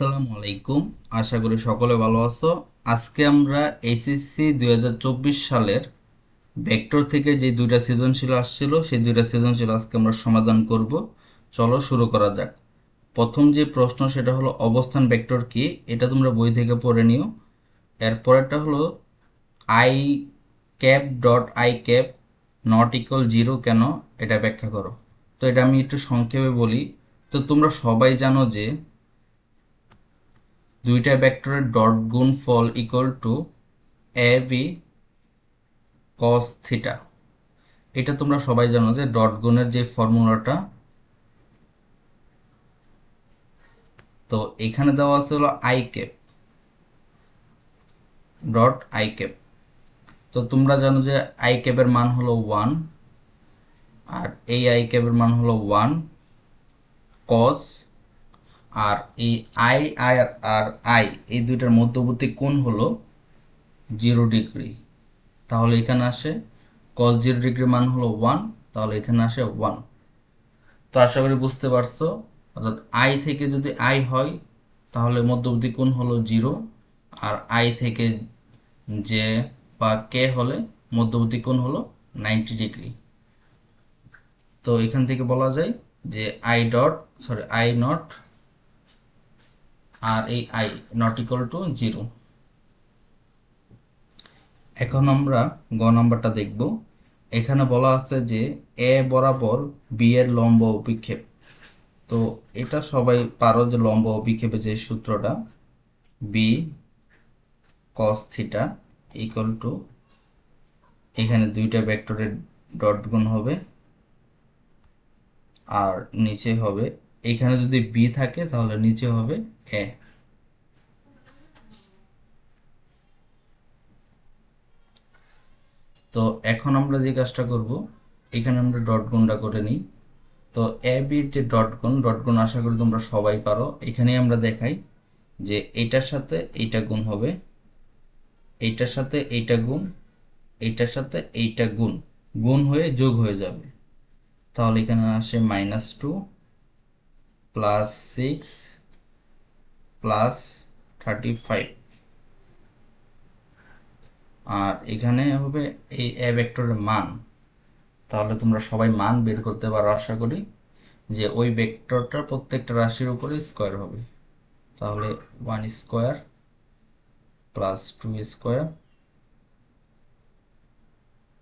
আসসালামু আলাইকুম আশা করি সকলে ভালো আছো। আজকে আমরা এইচএসসি দুই সালের ভেক্টর থেকে যে দুইটা সৃজনশীল আসছিল, সেই দুইটা সৃজনশীল আজকে আমরা সমাধান করব। চলো শুরু করা যাক। প্রথম যে প্রশ্ন, সেটা হলো অবস্থান ভেক্টর কি? এটা তোমরা বই থেকে পড়ে নিও। এরপরেরটা হলো I cap dot I cap not equal zero কেন? এটা ব্যাখ্যা করো। তো এটা আমি একটু সংক্ষেপে বলি। তো তোমরা সবাই জানো যে দুইটা ভেক্টরের ডট গুণ ফল equal to A B cos theta এটা তোমরা সবাই জানো যে ডট গুণের যে ফর্মুলাটা তো এখানে দেওয়া আছে হলো I cap dot I cap তো তোমরা জানো যে আই ক্যাপের মান হলো ওয়ান আর এই আই ক্যাপের মান হলো ওয়ান কস আর এই আই আই আর আই এই দুইটার মধ্যবর্তী কোণ হলো জিরো ডিগ্রি তাহলে এখানে আসে কস জিরো ডিগ্রি মান হলো ওয়ান তাহলে এখানে আসে ওয়ান তো আশা করি বুঝতে পারছ, অর্থাৎ আই থেকে যদি আই হয়, তাহলে মধ্যবর্তী কোণ হলো জিরো আর আই থেকে জে বা কে হলে মধ্যবর্তী কোণ হলো নাইনটি ডিগ্রি তো এখান থেকে বলা যায় যে I dot sorry I not আর এই I not equal to zero এখন আমরা গ নাম্বারটা দেখব। এখানে বলা আছে যে এ বরাবর বি এর লম্ব অভিক্ষেপ। তো এটা সবাই পারো যে লম্ব অভিক্ষেপে যে সূত্রটা B cos theta equal to এখানে দুইটা ভেক্টরের ডট গুণ হবে। আর নিচে হবে এখানে যদি বি থাকে, তাহলে নিচে হবে এ তো এখন আমরা যে কাজটা করব, এখানে আমরা ডট গুণটা করে নিই। তো এ বির যে ডট গুণ ডট গুণ আশা করি তোমরা সবাই পারো। এখানেই আমরা দেখাই যে এইটার সাথে এইটা গুণ হবে, এইটার সাথে এইটা গুণ, এইটার সাথে এইটা গুণ গুণ হয়ে যোগ হয়ে যাবে। তাহলে এখানে আসে minus two plus six plus thirty five আর এখানে হবে এই এ ভেক্টরের মান। তাহলে তোমরা সবাই মান বের করতে পারো আশা করি, যে ওই ভেক্টরটার প্রত্যেকটা রাশির উপরে স্কোয়ার হবে। তাহলে one square plus two square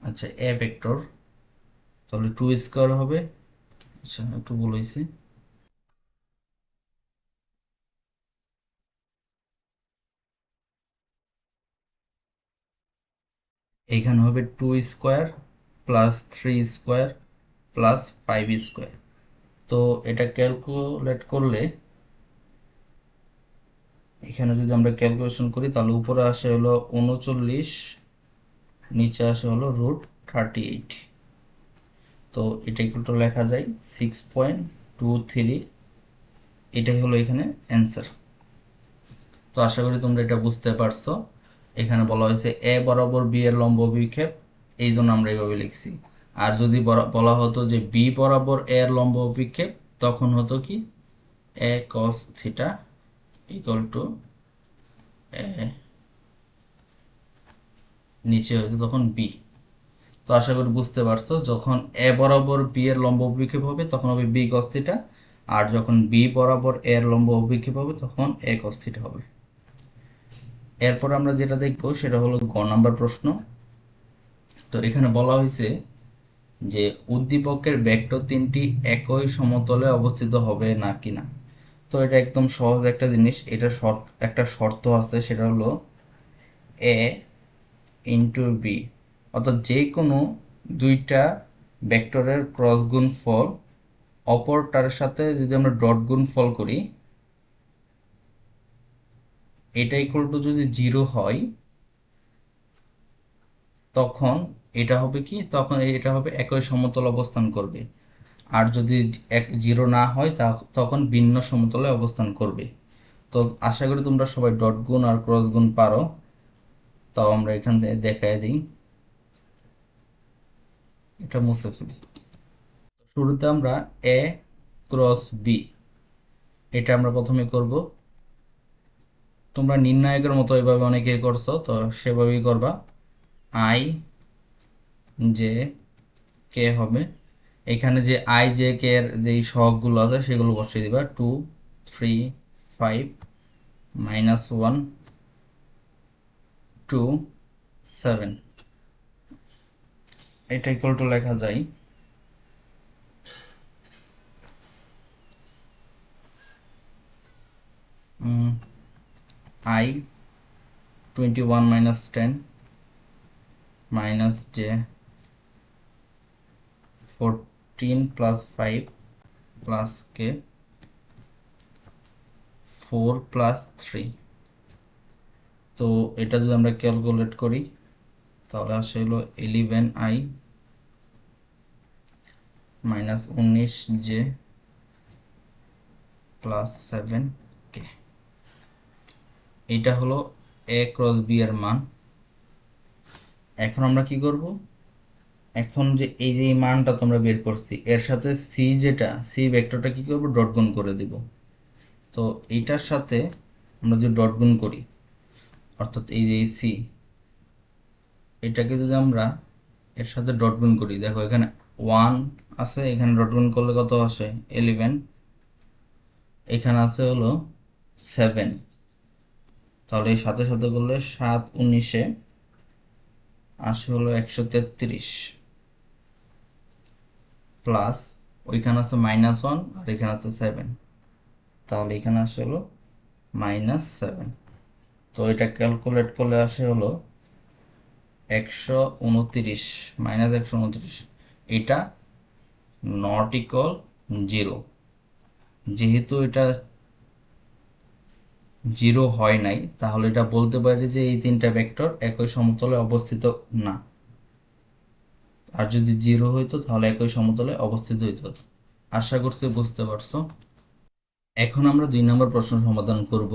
আচ্ছা এ ভেক্টর তাহলে টু স্কোয়ার হবে। আচ্ছা একটু বলেছি। এখানে হবে two square plus three square plus five square তো এটা ক্যালকুলেট করলে এখানে যদি আমরা ক্যালকুলেশন করি, তাহলে উপরে আসে হলো উনচল্লিশ, নিচে আসে হলো রুট থার্টি এইট তো এটা একটু লেখা যায় সিক্স পয়েন্ট টু থ্রি এটাই হলো এখানে অ্যান্সার তো আশা করি তোমরা এটা বুঝতে পারছ। এখানে বলা হয়েছে এ বরাবর বি এর লম্ব অভিক্ষেপ, এই জন্য আমরা এইভাবে লিখছি। আর যদি বলা হতো যে বি বরাবর এ এর লম্ব অভিক্ষেপ, তখন হতো কি? A cos theta equal to A নিচে হতো তখন বি। তো আশা করি বুঝতে পারছ, যখন এ বরাবর বি এর লম্ব অভিক্ষেপ হবে, তখন হবে বি কস থিটা আর যখন বি বরাবর এর লম্ব অভিক্ষেপ হবে, তখন এ কস থিটা হবে। এরপর আমরা যেটা দেখব সেটা হলো গ নাম্বার প্রশ্ন। তো এখানে বলা হয়েছে যে উদ্দীপকের ভেক্টর তিনটি একই সমতলে অবস্থিত হবে না কিনা তো এটা একদম সহজ একটা জিনিস। এটা শর্ত, একটা শর্ত আছে, সেটা হলো এ ইন্টু বি। অর্থাৎ যে কোনো দুইটা ভেক্টরের ক্রস গুণ ফল অপরটার সাথে যদি আমরা ডট গুণ ফল করি এটা ইকুয়াল টু যদি জিরো হয়, তখন এটা হবে কি? তখন এটা হবে একই সমতল অবস্থান করবে। আর যদি এক জিরো না হয়, তা তখন ভিন্ন সমতলে অবস্থান করবে। তো আশা করি তোমরা সবাই ডট গুণ আর ক্রস গুণ পারো। তাও আমরা এখান থেকে দেখাই দিই। এটা মুছে ফেলি। শুরুতে আমরা এ ক্রস বি এটা আমরা প্রথমে করব। তোমরা নির্ণায়কের মতো এভাবে অনেকে করছ, তো সেভাবেই করবা। আই যে কে হবে, এখানে যে আই জে কে এর যেই সহগগুলো আছে সেগুলো বসিয়ে দিবা। Two, three, five, minus one, two, seven. এটা ইকুয়াল টু লেখা যায়। I 21 minus 10 minus j 14 plus 5 plus k 4 plus 3 তো এটা যদি আমরা ক্যালকুলেট করি, তাহলে আসে হলো ইলেভেন আই মাইনাস উনিশ জে প্লাস সেভেন কে এটা হলো এ ক্রস বি এর মান। এখন আমরা কি করব? এখন যে এই যে এই মানটা তোমরা বের করছি, এর সাথে সি যেটা সি ভেক্টরটা কি করব? ডট গুণ করে দিব। তো এইটার সাথে আমরা যদি ডট গুণ করি, অর্থাৎ এই যে সি এটাকে যদি আমরা এর সাথে ডট গুণ করি, দেখো এখানে ওয়ান আছে, এখানে ডট গুণ করলে কত আসে? ইলেভেন এখানে আছে হলো সেভেন তাহলে এই সাথে সাথে করলে সাত উনিশে আসে হলো একশো তেত্রিশ। প্লাস ওইখানে আছে মাইনাস ওয়ান আর এখানে আছে সেভেন। তাহলে এখানে আসে হলো মাইনাস সেভেন। তো এটা ক্যালকুলেট করলে আসে হলো একশো উনত্রিশ, মাইনাস একশো উনত্রিশ। এটা নট ইকল জিরো। যেহেতু এটা জিরো হয় নাই, তাহলে এটা বলতে পারি যে এই তিনটা ভেক্টর একই সমতলে অবস্থিত না। আর যদি জিরো হইতো, তাহলে একই সমতলে অবস্থিত হইতো। আশা করছি বুঝতে পারছ? এখন আমরা দুই নম্বর প্রশ্ন সমাধান করব।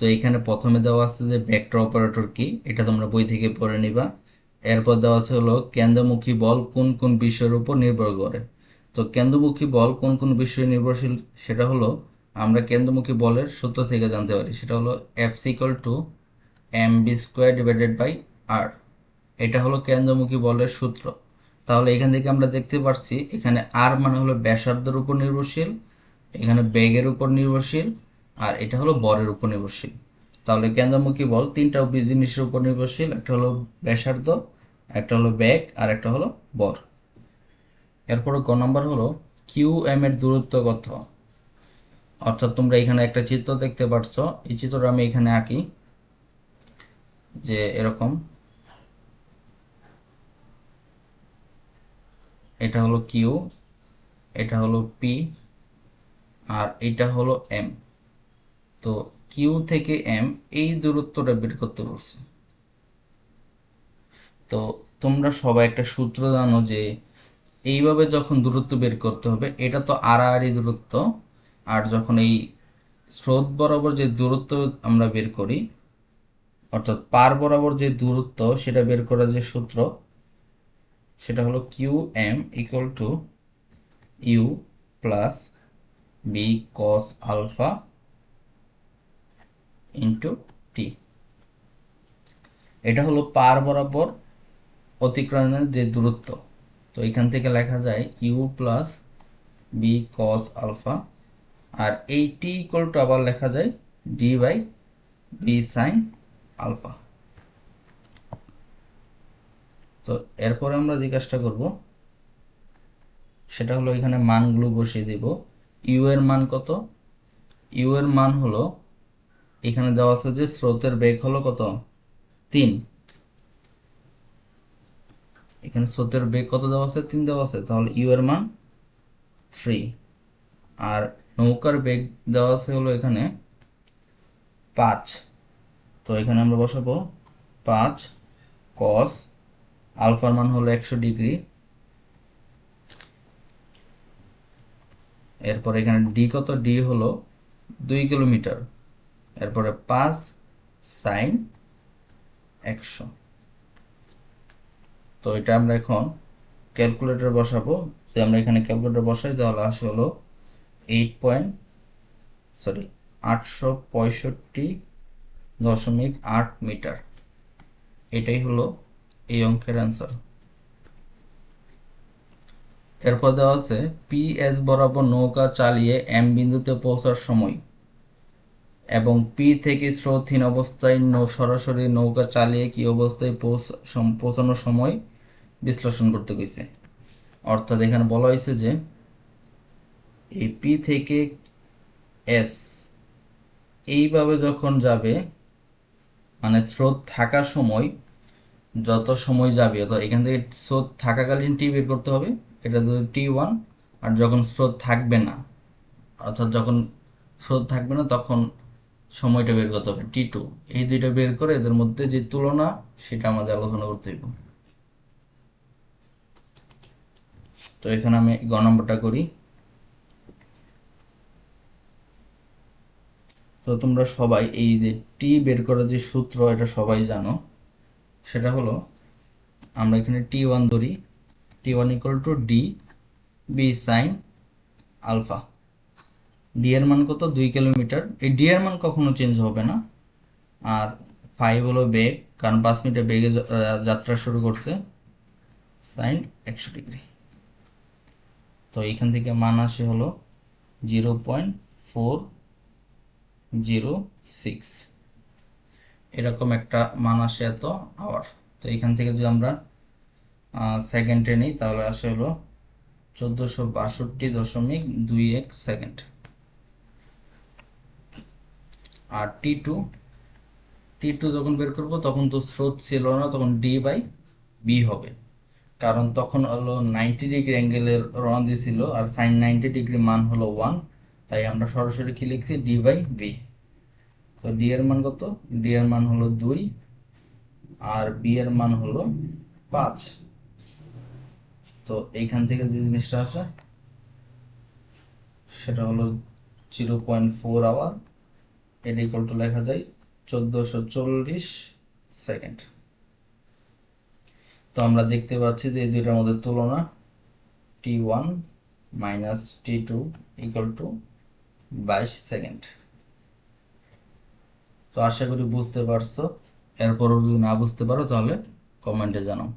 তো এখানে প্রথমে দেওয়া আছে যে ভেক্টর অপারেটর কি, এটা তোমরা বই থেকে পড়ে নিবা। এরপর দেওয়া আছে হলো কেন্দ্রমুখী বল কোন কোন বিষয়ের উপর নির্ভর করে। তো কেন্দ্রমুখী বল কোন কোন বিষয়ে নির্ভরশীল, সেটা হলো আমরা কেন্দ্রমুখী বলের সূত্র থেকে জানতে পারি। সেটা হলো F sickle to M B square divided by R এটা হলো কেন্দ্রমুখী বলের সূত্র। তাহলে এখান থেকে আমরা দেখতে পাচ্ছি এখানে আর মানে হলো ব্যাসার্ধের উপর নির্ভরশীল, এখানে বেগের উপর নির্ভরশীল, আর এটা হলো বরের উপর নির্ভরশীল। তাহলে কেন্দ্রমুখী বল তিনটা জিনিসের উপর নির্ভরশীল, একটা হলো ব্যাসার্ধ, একটা হলো ব্যাগ আর একটা হলো বর। এরপরে ক নম্বর হলো কিউ এম এর দূরত্ব কত? অর্থাৎ তোমরা এখানে একটা চিত্র দেখতে পাচ্ছ এই চিত্রটা আমি এখানে আঁকি, যে এরকম। এটা হলো কিউ এটা হলো পি আর এটা হলো এম তো কিউ থেকে এম এই দূরত্বটা বের করতে বলছে। তো তোমরা সবাই একটা সূত্র জানো যে, এইভাবে যখন দূরত্ব বের করতে হবে, এটা তো আড়াআড়ি দূরত্ব। আর যখন এই স্রোত বরাবর যে দূরত্ব আমরা বের করি, অর্থাৎ পার বরাবর যে দূরত্ব, সেটা বের করার যে সূত্র, সেটা হলো Q M equal to U plus B cos alpha into T এটা হলো পার বরাবর অতিক্রমণের যে দূরত্ব। তো এখান থেকে লেখা যায় U plus B cos alpha আর এই টি ইকুয়াল টু আবার লেখা যায় D by B sine alpha তো এরপরে আমরা যে কাজটা করব, সেটা হলো এখানে মানগুলো বসিয়ে দেব। ইউ এর মান কত? ইউ এর মান হলো, এখানে দেওয়া আছে যে স্রোতের বেগ হলো কত? তিন। এখানে স্রোতের বেগ কত দেওয়া আছে? তিন দেওয়া আছে। তাহলে ইউ এর মান থ্রি আর নৌকার বেগ দেওয়া আছে হলো এখানে পাঁচ। তো এখানে আমরা বসাবো পাঁচ কস আলফার মান হলো একশো ডিগ্রি। এরপর এখানে ডি কত? ডি হলো দুই কিলোমিটার। এরপরে পাঁচ সাইন একশো। তো এটা আমরা এখন ক্যালকুলেটর বসাবো। যে আমরা এখানে ক্যালকুলেটর বসাই, তাহলে আসে হলো এইট পয়েন্ট সরি আটশো পঁয়ষট্টি দশমিক আট মিটার এটাই হলো এই অঙ্কের অ্যান্সার এরপর দেওয়া আছে পি এস বরাবর নৌকা চালিয়ে এম বিন্দুতে পৌঁছার সময় এবং পি থেকে স্রোতহীন অবস্থায় নৌ, সরাসরি নৌকা চালিয়ে কি অবস্থায় পৌঁছ- পৌঁছানোর সময় বিশ্লেষণ করতে গেছে। অর্থাৎ এখানে বলা হয়েছে যে এই পি থেকে এস এইভাবে যখন যাবে মানে স্রোত থাকার সময়, যত সময় যাবে তো এখান থেকে স্রোত থাকাকালীন টি বের করতে হবে, এটা তো টি ওয়ান আর যখন স্রোত থাকবে না, অর্থাৎ যখন স্রোত থাকবে না, তখন সময়টা বের করতে হবে টি টু এই দুইটা বের করে এদের মধ্যে যে তুলনা, সেটা আমাদের আলোচনা করতে হইব। তো এখানে আমি গ নম্বরটা করি। তো তোমরা সবাই এই যে টি বের করার যে সূত্র, এটা সবাই জানো। সেটা হলো, আমরা এখানে টি ওয়ান ধরি। T one equal to D B sine alpha D এর মান কত? দুই কিলোমিটার। এই ডি এর মান কখনো চেঞ্জ হবে না। আর ফাইভ হলো বেগ, কারণ পাঁচ মিটার বেগে যাত্রা শুরু করছে। সাইন একশো ডিগ্রি। তো এইখান থেকে মান আসে হলো zero point four zero, six. এরকম একটা মান আসে এত আওয়ার তো এখান থেকে যদি আমরা সেকেন্ডে নিই, তাহলে আসে হলো চোদ্দোশো বাষট্টি দশমিক দুই এক সেকেন্ড আর টি টু টি টু যখন বের করব, তখন তো স্রোত ছিল না, তখন ডি বাই বি হবে। কারণ তখন হলো নাইনটি ডিগ্রি অ্যাঙ্গেলের রওনা দিয়েছিল, আর সাইন নাইনটি ডিগ্রি মান হলো ওয়ান তাই আমরা সরাসরি কি লিখছি? ডি বাই বি তো ডি এর মান কত? ডি এর মান হলো দুই, আর বি এর মান হলো পাঁচ। তো এইখান থেকে যে জিনিসটা আসে, সেটা হলো জিরো পয়েন্ট ফোর আওয়ার এটা ইকুয়াল টু লেখা যায় চোদ্দোশো চল্লিশ সেকেন্ড তো আমরা দেখতে পাচ্ছি যে এই দুইটার মধ্যে তুলনা T one minus T two equal to বাইশ সেকেন্ড। তো আশা করি বুঝতে পারছ। এরপরও যদি না বুঝতে পারো, তাহলে কমেন্টে জানাও।